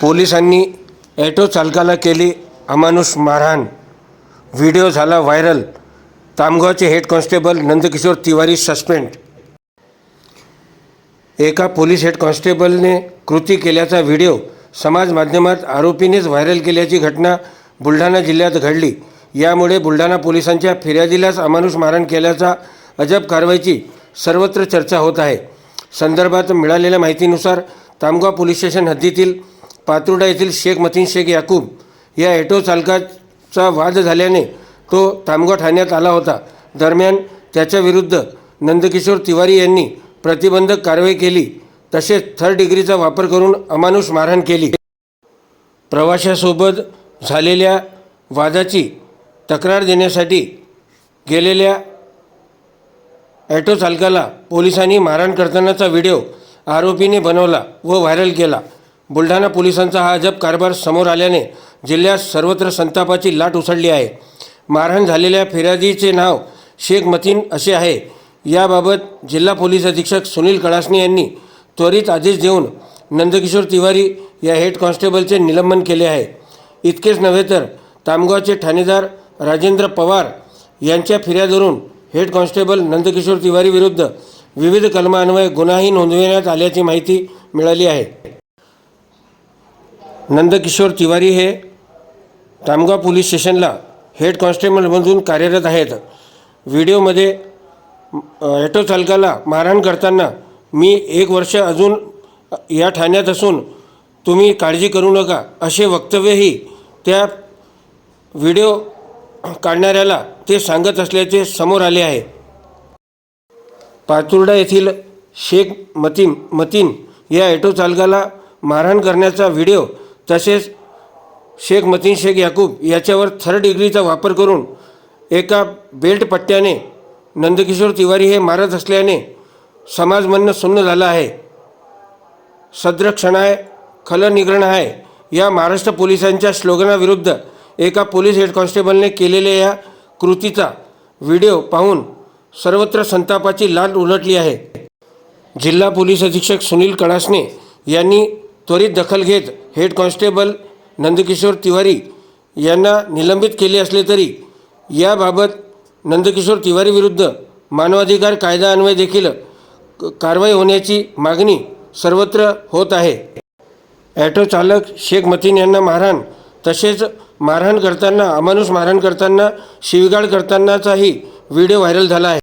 पोलिसांनी ॲटो चालकाला केली अमानुष मारहाण. व्हिडिओ झाला viral. तामगावचे head constable Nandkishor Tiwari suspend. एका पोलीस हेड कॉन्स्टेबलने कृती केल्याचा व्हिडिओ समाज माध्यमात आरोपीनेच व्हायरल केल्याची घटना बुलढाणा जिल्ह्यात घडली. यामुळे बुलढाणा पोलिसांच्या फिर्यादीलाच अमानुष मारहाण केल्याचा अजब कारवाईची सर्वत्र चर्चा होत आहे. संदर्भात मिळालेल्या माहितीनुसार तामगाव पोलीस स्टेशन हद्दीतील पातुर्डा येथील शेख मतीन शेख याकूब या ॲटो चालकाचा वाद झाल्याने तो तामगाव ठाण्यात आला होता. दरम्यान त्याच्याविरुद्ध नंदकिशोर तिवारी यांनी प्रतिबंधक कारवाई केली तसेच थर्ड डिग्रीचा वापर करून अमानुष मारहाण केली. प्रवाशासोबत झालेल्या वादाची तक्रार देण्यासाठी गेलेल्या ॲटो चालकाला पोलिसांनी मारहाण करतानाचा व्हिडिओ आरोपीने बनवला व व्हायरल केला. बुलढाणा पोलिसांचा हा अजब कारभार समोर आल्याने जिल्ह्यात सर्वत्र संतापाची लाट उसळली आहे. मारहाण झालेल्या फिर्यादीचे नाव शेख मतीन असे आहे. याबाबत जिल्हा पोलीस अधीक्षक सुनील कळासणी यांनी त्वरित आदेश देऊन नंदकिशोर तिवारी या हेड कॉन्स्टेबलचे निलंबन केले आहे. इतकेच नव्हे तर तामगावचे ठाणेदार राजेंद्र पवार यांच्या फिर्यादवरून हेड कॉन्स्टेबल नंदकिशोर तिवारी विरुद्ध विविध कलमान्वये गुन्हाही नोंदविण्यात आल्याची माहिती मिळाली आहे. नंदकिशोर तिवारी हे तामगाव पोलीस स्टेशनला हेड कॉन्स्टेबलमधून कार्यरत आहेत. व्हिडिओमध्ये ॲटो चालकाला मारहाण करताना मी एक वर्ष अजून या ठाण्यात असून तुम्ही काळजी करू नका असे वक्तव्यही त्या व्हिडिओ काढणाऱ्याला ते सांगत असल्याचे समोर आले आहे. पातुर्डा येथील शेख मतीम मतीन या ॲटो चालकाला मारहाण करण्याचा व्हिडिओ तसेच शेख मतीन शेख याकूब याच्यावर थर्ड डिग्रीचा वापर करून एका बेल्ट पट्ट्याने नंदकिशोर तिवारी हे मारत असल्याने समाज म्हणणं सुन्न झालं आहे. सद्र क्षणाय खलनिग्रण आहे. या महाराष्ट्र पोलिसांच्या स्लोगनाविरुद्ध एका पोलीस हेड कॉन्स्टेबलने केलेल्या या कृतीचा व्हिडिओ पाहून सर्वत्र संतापाची लाट उलटली आहे. जिल्हा पोलीस अधीक्षक सुनील कळासने यांनी त्वरित दखल घेत हेड कॉन्स्टेबल नंदकिशोर तिवारी यांना निलंबित केले असले तरी याबाबत नंदकिशोर तिवारी विरुद्ध मानवाधिकार कायदा अन्वय देखील क- कारवाई होण्याची मागणी सर्वत्र होत आहे. ॲटो चालक शेख मतीन यांना मारहाण तसेच मारहाण करताना अमानुष मारहाण करताना शिवीगाळ करतानाचाही व्हिडिओ व्हायरल झाला आहे.